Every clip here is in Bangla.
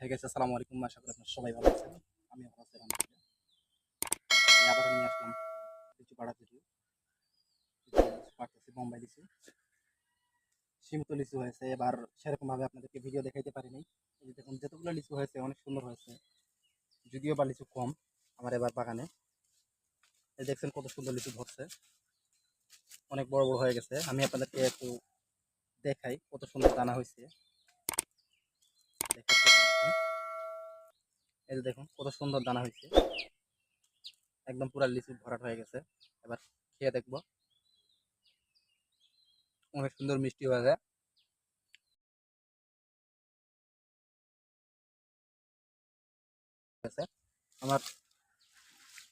হয়ে গেছে আসসালামু আলাইকুম। আশা করি আপনার সবাই ভালো আছেন। আমি ভালো আছি, আলহামদুলিল্লাহ। আবার নিয়ে আসলাম কিছু পাড়া ভিডিও। পাড়তেছি বোম্বাই লিচু সীমিত লিচু হয়েছে, এবার সেরকম ভাবে আপনাদেরকে ভিডিও দেখাইতে পারিনি এই দেখুন, যতগুলো লিচু হয়েছে, অনেক সুন্দর হয়েছে। যদিও বা লিচু কম আমার এবার বাগানে। এই দেখছেন কত সুন্দর লিচু ধরছে। অনেক বড় বড় হয়ে গেছে। আমি আপনাদেরকে একটু দেখাই কত সুন্দর দানা হয়েছে। এই যে দেখুন, কত সুন্দর দানা হয়েছে। একদম পুরা লিচু ভরাট হয়ে গেছে। এবার খেয়ে দেখব। অনেক সুন্দর মিষ্টি হয়েছে গেছে। আমার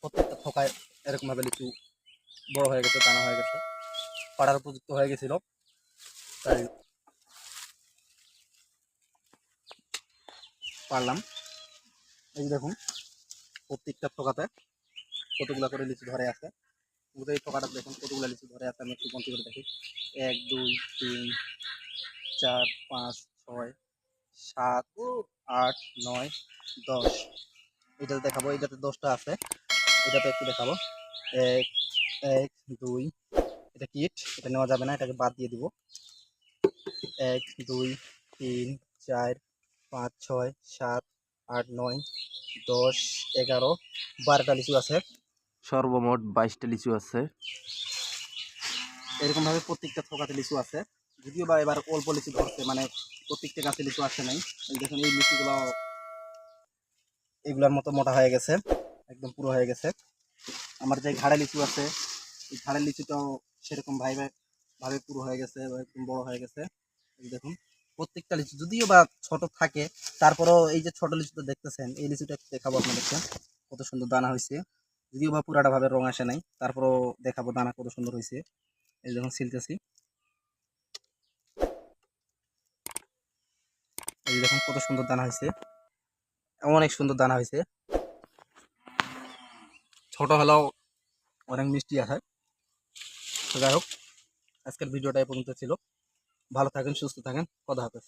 প্রত্যেকটা থোকায় এরকম ভাবে লিচু বড় হয়ে গেছে, দানা হয়ে গেছে। পাড়ার উপযুক্ত হয়ে গেছিল। তাই পারলাম। এই দেখুন, প্রত্যেকটা থোকাতে কতগুলা করে লিচু ধরে আছে। পুরো এই থোকাটা দেখুন, কতগুলা লিচু ধরে আছে, আমি একটু গন্তি করে দেখি। এক, দুই, তিন, চার, পাঁচ, ছয়, সাত, আট, নয়, দশ। এটাতে দেখাবো, এটাতে দশটা আছে। এটাতে একটু দেখাবো। এক এক, দুই, এটা কিট, এটা নেওয়া যাবে না, এটাকে বাদ দিয়ে দিব। এক, দুই, তিন, চার, পাঁচ, ছয়, সাত আট, নয়, দশ, এগারো, বারোটা লিচু আছে। সর্বমোট বাইশটা লিচু আছে। এরকম ভাবে প্রত্যেকটা থোকাতে লিচু আছে। যদিও বা এবার অল্প লিচু ধরছে মানে প্রত্যেকটা গাছে লিচু আসে নাই। দেখুন, এই লিচুগুলো এগুলার মতো মোটা হয়ে গেছে, একদম পুরো হয়ে গেছে। আমার যে ঘাড়ে লিচু আছে, এই ঘাড়ের লিচুটাও সেরকম ভাবে ভাবে পুরো হয়ে গেছে একদম বড় হয়ে গেছে। দেখুন প্রত্যেকটা লিচু, যদিও বা ছোট থাকে, তারপরেও এই যে ছোট লিচুটা দেখতেছেন, এই লিচুটা একটু দেখাবো আপনাদেরকে, কত সুন্দর দানা হয়েছে। যদিও বা পুরাটা ভাবে রং আসে নাই, তারপরও দেখাবো দানা কত সুন্দর হয়েছে। এই যখন ছিলতেছি এই দেখুন, কত সুন্দর দানা হয়েছে। অনেক সুন্দর দানা হয়েছে। ছোট হলেও অনেক মিষ্টি তো যাই হোক, আজকের ভিডিওটা এই পর্যন্ত ছিল। ভালো থাকেন সুস্থ থাকেন। কথা হাফেজ।